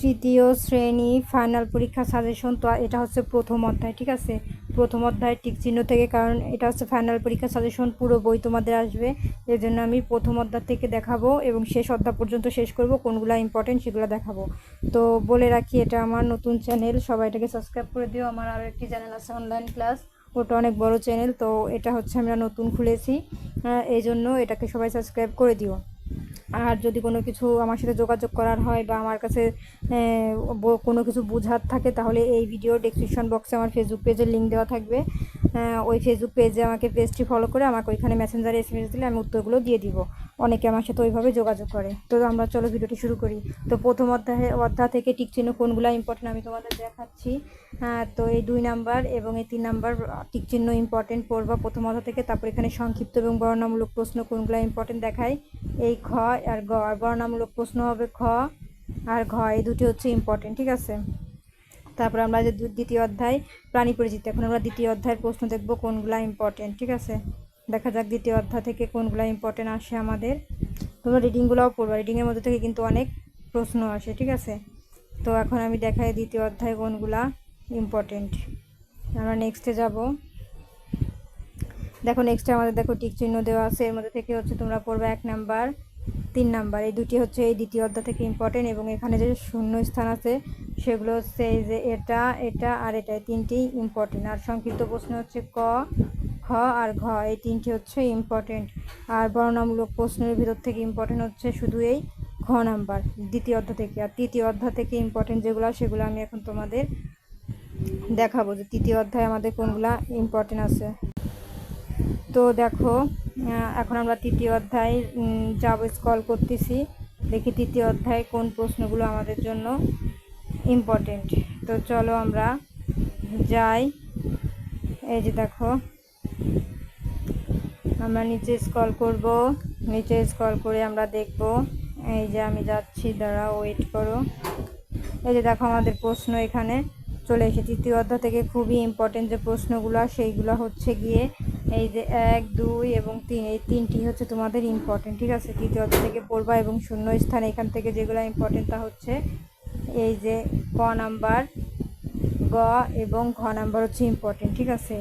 তৃতীয় শ্রেণি ফাইনাল পরীক্ষা সাজেশন তো এটা হচ্ছে প্রথম অধ্যায়, ঠিক আছে? প্রথম অধ্যায় টিক চিহ্ন থেকে, কারণ এটা হচ্ছে ফাইনাল পরীক্ষা সাজেশন পুরো বই তোমাদের আসবে। এর জন্য আমি প্রথম অধ্যায় থেকে দেখাবো এবং শেষ অধ্যায় পর্যন্ত শেষ করব, কোনগুলো ইম্পর্টেন্ট সেগুলো দেখাবো। তো বলে রাখি, এটা আমার নতুন চ্যানেল সবাই এটাকে সাবস্ক্রাইব করে দিও। আমার আরও একটি চ্যানেল আছে অনলাইন ক্লাস ওটা অনেক বড় চ্যানেল তো এটা হচ্ছে আমরা নতুন খুলেছি। এই জন্য এটাকে সবাই সাবস্ক্রাইব করে দিও। আর যদি কোনো কিছু আমার সাথে যোগাযোগ করার হয় বা আমার কাছে কোনো কিছু বোঝার থাকে, তাহলে এই ভিডিও ডেসক্রিপশন বক্সে আমার ফেসবুক পেজের লিঙ্ক দেওয়া থাকবে। ওই ফেসবুক পেজে আমাকে পেজটি ফলো করে আমাকে ওইখানে মেসেঞ্জারে এস দিলে আমি উত্তরগুলো দিয়ে দিব। অনেকে আমার সাথে ওইভাবে যোগাযোগ করে। তো আমরা চলো ভিডিওটি শুরু করি। তো প্রথম অধ্যায়ে, অধ্যায় থেকে টিক চিহ্ন কোনগুলো ইম্পর্টেন্ট আমি তোমাদের দেখাচ্ছি। হ্যাঁ তো এই দুই নাম্বার এবং এই তিন নাম্বার টিক চিহ্ন ইম্পর্টেন্ট পড়বা প্রথম অধ্যায় থেকে। তারপর এখানে সংক্ষিপ্ত এবং বর্ণনামূলক প্রশ্ন কোনগুলো ইম্পর্টেন্ট দেখায় এই খ আর গ, আর বর্ণনামূলক প্রশ্ন হবে খ আর ঘ। এই দুটি হচ্ছে ইম্পর্টেন্ট ঠিক আছে? তারপর আমরা যে দ্বিতীয় অধ্যায়, প্রাণী পরিচিতি। এখন আমরা দ্বিতীয় অধ্যায়ের প্রশ্ন দেখব কোনগুলো ইম্পর্টেন্ট ঠিক আছে? দেখা যাক দ্বিতীয় অধ্যায় থেকে কোনগুলো ইম্পর্টেন্ট আসে আমাদের। তোমরা রিডিংগুলোও পড়বা রিডিংয়ের মধ্যে থেকে কিন্তু অনেক প্রশ্ন আসে, ঠিক আছে? তো এখন আমি দেখাই দ্বিতীয় অধ্যায় কোনগুলা ইম্পর্টেন্ট আমরা নেক্সটে যাব। দেখো নেক্সটে আমাদের দেখো টিক চিহ্ন দেওয়া আছে, এর মধ্যে থেকে হচ্ছে তোমরা পড়বে এক নাম্বার, তিন নাম্বার। এই দুটি হচ্ছে এই দ্বিতীয় অধ্যায় থেকে ইম্পর্টেন্ট এবং এখানে যে শূন্য স্থান আছে, সেগুলো হচ্ছে এই যে এটা এটা আর এটা তিনটি ইম্পর্টেন্ট আর সংক্ষিপ্ত প্রশ্ন হচ্ছে ক আর ঘ, এই তিনটি হচ্ছে ইম্পর্টেন্ট আর বর্ণনামূলক প্রশ্নের ভিতর থেকে ইম্পর্টেন্ট হচ্ছে শুধু এই ঘ নাম্বার, দ্বিতীয় অধ্যায় থেকে। আর তৃতীয় অধ্যায় থেকে ইম্পর্টেন্ট যেগুলো, সেগুলো আমি এখন তোমাদের দেখাবো যে তৃতীয় অধ্যায়ে আমাদের কোনগুলা ইম্পর্টেন্ট আছে। তো দেখো এখন আমরা তৃতীয় অধ্যায় যাব স্কল করতেছি। দেখি তৃতীয় অধ্যায় কোন প্রশ্নগুলো আমাদের জন্য ইম্পর্টেন্ট তো চলো আমরা যাই। এই যে দেখো আমরা নিচে স্কল করব। নিচে স্কল করে আমরা দেখব। এই যে আমি যাচ্ছি দাঁড়া ওয়েট করো। এই যে দেখো আমাদের প্রশ্ন এখানে চলে এসে তৃতীয় অধ্যায় থেকে খুবই ইম্পর্টেন্ট যে প্রশ্নগুলো সেইগুলো হচ্ছে গিয়ে এই যে এক, দুই এবং তিন। এই তিনটি হচ্ছে তোমাদের ইম্পর্টেন্ট ঠিক আছে? তৃতীয় অধ্যায় থেকে পড়বা এবং শূন্য স্থান এখান থেকে যেগুলো ইম্পর্টেন্ট তা হচ্ছে এই যে ক নাম্বার, গ এবং ঘ নাম্বার হচ্ছে ইম্পর্টেন্ট ঠিক আছে?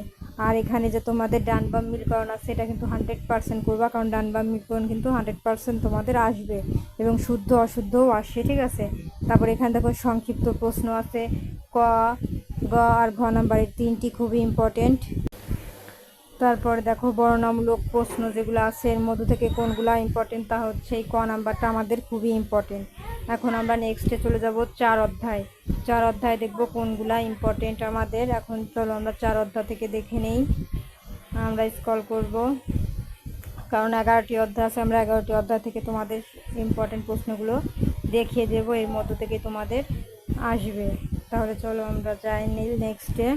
আর এখানে যে তোমাদের ডান বাম মিলকরণ আছে এটা কিন্তু হান্ড্রেড পার্সেন্ট করবা, কারণ ডান বাম মিলকরণ কিন্তু হান্ড্রেড পার্সেন্ট তোমাদের আসবে এবং শুদ্ধ অশুদ্ধও আসে, ঠিক আছে? তারপর এখানে দেখো সংক্ষিপ্ত প্রশ্ন আছে, ক, গ আর ঘ নাম্বারের তিনটি খুবই ইম্পর্টেন্ট তারপরে দেখো বর্ণনামূলক প্রশ্ন যেগুলো আছে, এর মধ্যে থেকে কোনগুলো ইম্পর্টেন্ট তা হচ্ছে এই ক নাম্বারটা আমাদের খুবই ইম্পর্টেন্ট এখন আমরা নেক্সটে চলে যাব চার অধ্যায়। চার অধ্যায় দেখব কোনগুলা ইম্পর্টেন্ট আমাদের। এখন চলো আমরা চার অধ্যায় থেকে দেখে নেই। আমরা স্কল করব। কারণ এগারোটি অধ্যায় আছে, আমরা এগারোটি অধ্যায় থেকে তোমাদের ইম্পর্টেন্ট প্রশ্নগুলো দেখিয়ে দেব। এর মধ্য থেকে তোমাদের আসবে। তাহলে চলো আমরা যাই নেক্সটে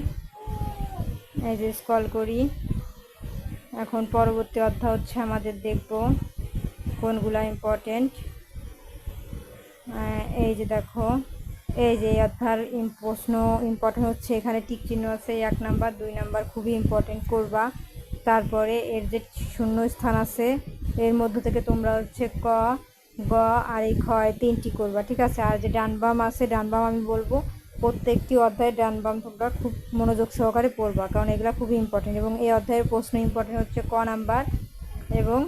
এই যে স্কল করি। এখন পরবর্তী অধ্যায় হচ্ছে আমাদের দেখব কোনগুলা ইম্পর্টেন্ট এই যে দেখো, এই যে অধ্যায়ের প্রশ্ন ইম্পর্টেন্ট হচ্ছে, এখানে টিক চিহ্ন আছে এক নাম্বার, দুই নাম্বার খুবই ইম্পর্টেন্ট করবা। তারপরে এর যে শূন্য স্থান আছে, এর মধ্য থেকে তোমরা হচ্ছে ক, গ আর এই খ তিনটি করবা, ঠিক আছে? আর যে ডানবাম আছে ডানবাম আমি বলব, প্রত্যেকটি অধ্যায়ে ডান বাম তোমরা খুব মনোযোগ সহকারে পড়বা, কারণ এগুলো খুবই ইম্পর্টেন্ট এবং এই অধ্যায়ের প্রশ্ন ইম্পর্টেন্ট হচ্ছে ক নাম্বার এবং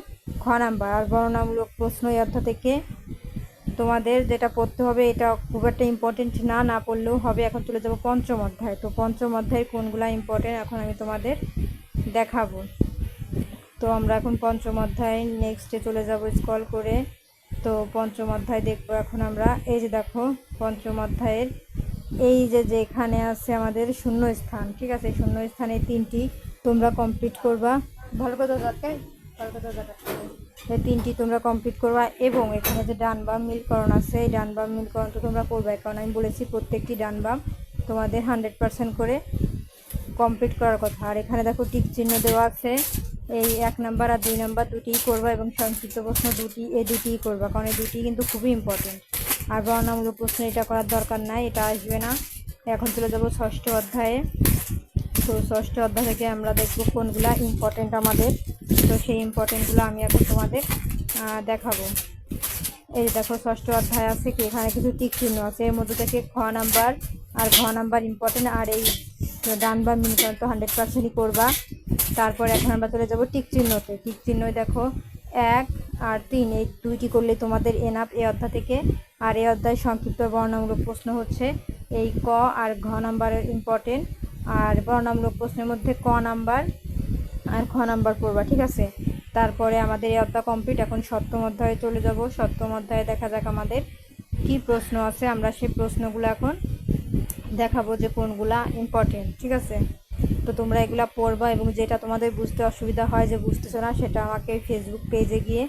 খ নাম্বার, আর বর্ণনামূলক প্রশ্ন এই অধ্যায় থেকে তোমাদের যেটা পড়তে হবে, এটা খুব একটা ইম্পর্টেন্ট না না পড়লেও হবে। এখন চলে যাব পঞ্চম অধ্যায়। তো পঞ্চম অধ্যায় কোনগুলা ইম্পর্টেন্ট এখন আমি তোমাদের দেখাবো। তো আমরা এখন পঞ্চম অধ্যায় নেক্সটে চলে যাব স্কল করে। তো পঞ্চম অধ্যায় দেখব এখন আমরা। এই যে দেখো, পঞ্চম অধ্যায়ের এই যে যেখানে আছে আমাদের শূন্য স্থান ঠিক আছে? শূন্য স্থানে তিনটি তোমরা কমপ্লিট করবা। ভালো কথা ভালো কথা তিনটি তোমরা কমপ্লিট করবা এবং এখানে যে ডান বাম মিলকরণ আছে, এই ডান বাম মিলকরণ তো তোমরা করবে। কারণ আমি বলেছি প্রত্যেকটি ডান বাম তোমাদের হান্ড্রেড পার্সেন্ট করে কমপ্লিট করার কথা। আর এখানে দেখো টিক চিহ্ন দেওয়া আছে। এই এক নাম্বার আর দুই নাম্বার দুটিই করবা এবং সংক্ষিপ্ত প্রশ্ন দুটি এই দুটিই করবা। কারণ এই দুটি কিন্তু খুবই ইম্পর্টেন্ট আর বর্ণামূলক প্রশ্ন এটা করার দরকার নাই, এটা আসবে না। এখন চলে যাব ষষ্ঠ অধ্যায়ে। তো ষষ্ঠ অধ্যায় থেকে আমরা দেখব কোনগুলা ইম্পর্টেন্ট আমাদের। তো সেই ইম্পর্টেন্টগুলো আমি এখন তোমাদের দেখাবো। এই দেখো, ষষ্ঠ অধ্যায় আছে কি? এখানে কিছু টিক চিহ্ন আছে। এর মধ্যে থেকে খ নাম্বার আর ঘ নাম্বার ইম্পর্টেন্ট আর এই ডান বা মিন তো হান্ড্রেড পার্সেন্টই করবা। তারপর এখন আমরা চলে যাব টিক চিহ্নতে। টিক চিহ্নই দেখো, এক আর তিন, এই দুইটি করলে তোমাদের এনাপ এই অধ্যায় থেকে। আর এই অধ্যায় সংক্ষিপ্ত বর্ণামূলক প্রশ্ন হচ্ছে, এই ক আর ঘ নাম্বারের ইম্পর্টেন্ট আর বর্ণামূলক প্রশ্নের মধ্যে ক নাম্বার আর খ নাম্বার পড়বা, ঠিক আছে? তারপরে আমাদের এই অধ্যায় কমপ্লিট এখন সপ্তম অধ্যায়ে চলে যাব। সপ্তম অধ্যায়ে দেখা যাক আমাদের কি প্রশ্ন আছে। আমরা সেই প্রশ্নগুলো এখন দেখাবো যে কোনগুলা ইম্পর্টেন্ট ঠিক আছে? তো তোমরা এগুলা পড়বা এবং যেটা তোমাদের বুঝতে অসুবিধা হয় যে বুঝতেছো না, সেটা আমাকে ফেসবুক পেজে গিয়ে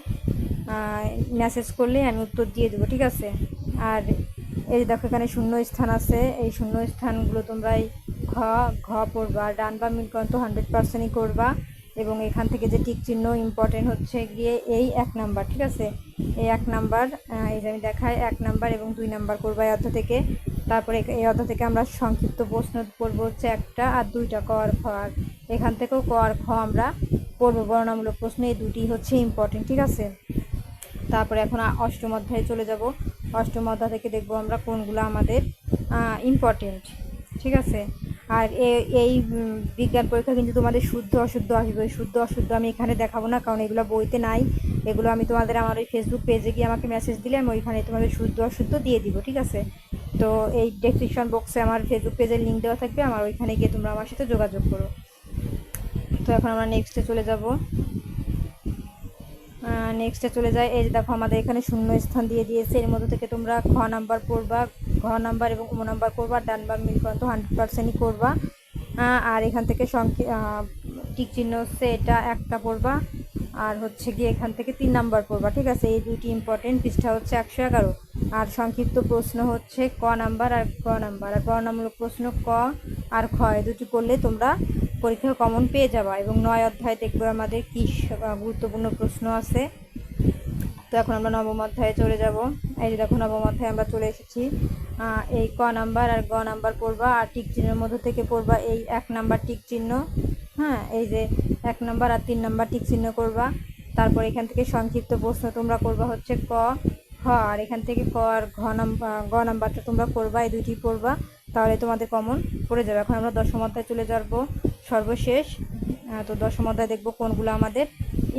মেসেজ করলে আমি উত্তর দিয়ে দেবো, ঠিক আছে? আর এই দেখো এখানে শূন্য স্থান আছে। এই শূন্য স্থানগুলো তোমরা ঘ ঘ পড়বা, ডান বা মিলকন্ত হান্ড্রেড পার্সেন্টই করবা এবং এখান থেকে যে টিক চিহ্ন ইম্পর্টেন্ট হচ্ছে গিয়ে এই এক নাম্বার, ঠিক আছে? এই এক নাম্বার এই যে আমি দেখাই, এক নাম্বার এবং দুই নাম্বার করবা এই অধ্যায় থেকে। তারপরে এই অধ্যায় থেকে আমরা সংক্ষিপ্ত প্রশ্ন পড়ব হচ্ছে একটা আর দুইটা ক আর খ আর। এখান থেকেও ক আর খ আমরা পড়ব বর্ণামূলক প্রশ্ন, এই দুটি হচ্ছে ইম্পর্টেন্ট ঠিক আছে? তারপরে এখন অষ্টম অধ্যায়ে চলে যাব। অষ্টম অধ্যায় থেকে দেখব আমরা কোনগুলো আমাদের ইম্পর্টেন্ট ঠিক আছে? আর এই বিজ্ঞান পরীক্ষা কিন্তু তোমাদের শুদ্ধ অশুদ্ধ আসবে। শুদ্ধ অশুদ্ধ আমি এখানে দেখাবো না, কারণ এগুলো বইতে নাই। এগুলো আমি তোমাদের আমার ওই ফেসবুক পেজে গিয়ে আমাকে মেসেজ দিলে আমি ওইখানে তোমাদের শুদ্ধ অশুদ্ধ দিয়ে দিব, ঠিক আছে? তো এই ডেসক্রিপশন বক্সে আমার ফেসবুক পেজের লিঙ্ক দেওয়া থাকবে, আমার ওইখানে গিয়ে তোমরা আমার সাথে যোগাযোগ করো। তো এখন আমরা নেক্সটে চলে যাব। নেক্সটে চলে যায় এই যে দেখো আমাদের এখানে শূন্য স্থান দিয়ে দিয়েছে। এর মধ্যে থেকে তোমরা খ নাম্বার পড়বা। ঘ নাম্বার এবং ও নাম্বার করবা, ডান বা মিল পর্যন্ত হান্ড্রেড পার্সেন্টই করবা। আর এখান থেকে টিক চিহ্ন হচ্ছে এটা একটা পড়বা, আর হচ্ছে গিয়ে এখান থেকে তিন নাম্বার পড়বা, ঠিক আছে? এই দুইটি ইম্পর্টেন্ট পৃষ্ঠা হচ্ছে একশো এগারো। আর সংক্ষিপ্ত প্রশ্ন হচ্ছে ক নাম্বার আর ক নাম্বার, আর বর্ণামূলক প্রশ্ন ক আর খ, এই দুটি করলে তোমরা পরীক্ষায় কমন পেয়ে যাবা এবং নয় অধ্যায় দেখবে আমাদের কি গুরুত্বপূর্ণ প্রশ্ন আছে। তো এখন আমরা নবম অধ্যায়ে চলে যাব। এই যে দেখো নবম অধ্যায়ে আমরা চলে এসেছি। এই ক নাম্বার আর গ নাম্বার পড়বা, আর টিক চিহ্নের মধ্যে থেকে পড়বা এই এক নাম্বার টিক চিহ্ন হ্যাঁ? এই যে এক নাম্বার আর তিন নাম্বার টিক চিহ্ন করবা। তারপর এখান থেকে সংক্ষিপ্ত প্রশ্ন তোমরা করবা হচ্ছে ক খ আর এখান থেকে ক আর ঘ নাম্বার গ নাম্বারটা তোমরা করবা, এই দুইটি পড়বা, তাহলে তোমাদের কমন পড়ে যাবে। এখন আমরা দশম অধ্যায়ে চলে যাব, সর্বশেষ। তো দশম অধ্যায় দেখব কোনগুলো আমাদের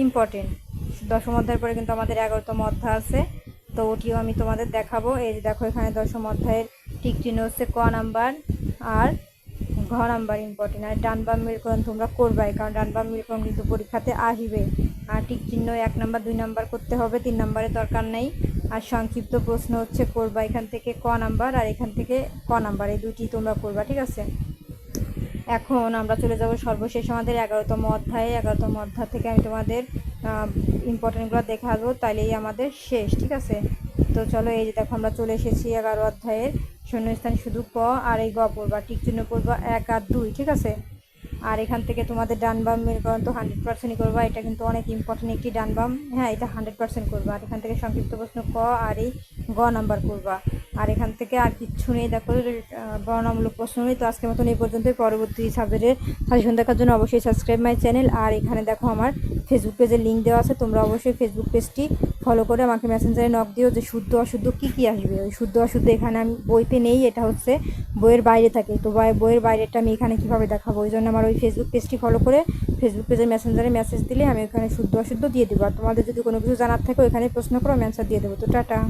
ইম্পর্টেন্ট দশম অধ্যায়ের পরে কিন্তু আমাদের এগারোতম অধ্যায় আছে। তো ওটিও আমি তোমাদের দেখাবো। এই যে দেখো, এখানে দশম অধ্যায়ের টিক চিহ্ন হচ্ছে ক নাম্বার আর ঘ নাম্বার ইম্পর্টেন্ট আর ডান বাম মিলকরণ তোমরা করবাই, কারণ ডান বাম মিলকরণ কিন্তু পরীক্ষাতে আসবে। আর টিক চিহ্ন এক নাম্বার, দুই নাম্বার করতে হবে, তিন নাম্বারের দরকার নেই। আর সংক্ষিপ্ত প্রশ্ন হচ্ছে করবা এখান থেকে ক নাম্বার আর এখান থেকে ক নাম্বার, এই দুটি তোমরা করবা, ঠিক আছে? এখন আমরা চলে যাব সর্বশেষ আমাদের এগারোতম অধ্যায়ে। এগারোতম অধ্যায় থেকে আমি তোমাদের ইম্পর্টেন্টগুলো দেখাবো, তাইলেই আমাদের শেষ, ঠিক আছে? তো চলো, এই যে দেখো, আমরা চলে এসেছি এগারো অধ্যায়ের। শূন্যস্থান শুধু ক আর এই গ পড়বা টিক চিহ্ন পড়বা এক আর দুই, ঠিক আছে? আর এখান থেকে তোমাদের ডান বাম মেরুকরণ তো হান্ড্রেড পার্সেন্টই করবা এটা কিন্তু অনেক ইম্পর্টেন্ট একটি ডান বাম। হ্যাঁ এটা হান্ড্রেড পার্সেন্ট করবা। আর এখান থেকে সংক্ষিপ্ত প্রশ্ন ক আর এই গ নাম্বার করবা। আর এখান থেকে আর কিচ্ছু নেই দেখো আহ, বর্ণনামূলক প্রশ্ন নেই। তো আজকের মতন এই পর্যন্তই। পরবর্তী সাবজেক্টের সাজেশন দেখার জন্য অবশ্যই সাবস্ক্রাইব মাই চ্যানেল আর এখানে দেখো আমার ফেসবুক পেজের লিঙ্ক দেওয়া আছে। তোমরা অবশ্যই ফেসবুক পেজটি ফলো করে আমাকে মেসেঞ্জারে নক দিও যে শুদ্ধ, অশুদ্ধ কী কী আসবে? ওই শুদ্ধ, অশুদ্ধ এখানে আমি বইতে নেই, এটা হচ্ছে বইয়ের বাইরে থাকে। তো বই- বইয়ের বাইরেটা আমি এখানে কীভাবে দেখাবো? ওই জন্য আমার ওই ফেসবুক পেজটি ফলো করে ফেসবুক পেজের মেসেঞ্জারে মেসেজ দিলে আমি ওখানে শুদ্ধ, অশুদ্ধ দিয়ে দেবো। আর তোমাদের যদি কোনো কিছু জানার থাকে, ওইখানে প্রশ্ন করো, আমি অ্যান্সার দিয়ে দেবো। তো টাটা।